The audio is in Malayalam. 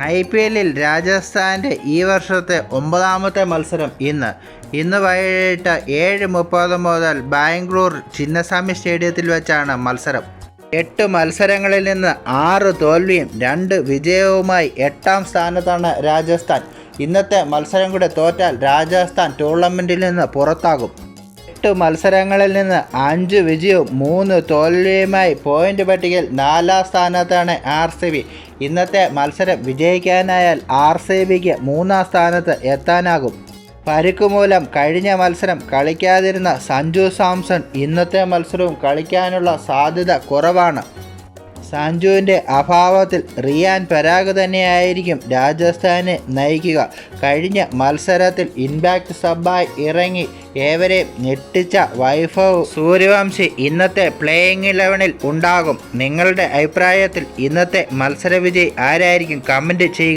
ഐ പി എല്ലിൽ രാജസ്ഥാന്റെ ഈ വർഷത്തെ ഒമ്പതാമത്തെ മത്സരം ഇന്ന്. ഇന്ന് വൈകിട്ട് ഏഴ് മുപ്പത് മുതൽ ബാംഗ്ലൂർ ചിന്നസ്വാമി സ്റ്റേഡിയത്തിൽ വെച്ചാണ് മത്സരം. എട്ട് മത്സരങ്ങളിൽ നിന്ന് ആറ് തോൽവിയും രണ്ട് വിജയവുമായി എട്ടാം സ്ഥാനത്താണ് രാജസ്ഥാൻ. ഇന്നത്തെ മത്സരം കൂടെ തോറ്റാൽ രാജസ്ഥാൻ ടൂർണമെന്റിൽ നിന്ന് പുറത്താകും. എട്ട് മത്സരങ്ങളിൽ നിന്ന് അഞ്ച് വിജയവും മൂന്ന് തോൽവിയുമായി പോയിന്റ് പട്ടികയിൽ നാലാം സ്ഥാനത്താണ് ആർ സി ബി. ഇന്നത്തെ മത്സരം വിജയിക്കാനായാൽ ആർ സി ബിക്ക് മൂന്നാം സ്ഥാനത്ത് എത്താനാകും. പരുക്ക് മൂലം കഴിഞ്ഞ മത്സരം കളിക്കാതിരുന്ന സഞ്ജു സാംസൺ ഇന്നത്തെ മത്സരവും കളിക്കാനുള്ള സാധ്യത കുറവാണ്. സഞ്ജുവിന്റെ അഭാവത്തിൽ റിയാൻ പരാഗ് തന്നെയായിരിക്കും രാജസ്ഥാനെ നയിക്കുക. കഴിഞ്ഞ മത്സരത്തിൽ ഇൻപാക്ട് സബായി ഇറങ്ങി ഏവരെയും ഞെട്ടിച്ച വൈഭവ് സൂര്യവംശി ഇന്നത്തെ പ്ലേയിങ് ഇലവനിൽ ഉണ്ടാകും. നിങ്ങളുടെ അഭിപ്രായത്തിൽ ഇന്നത്തെ മത്സരവിജയി ആരായിരിക്കും? കമന്റ് ചെയ്യുക.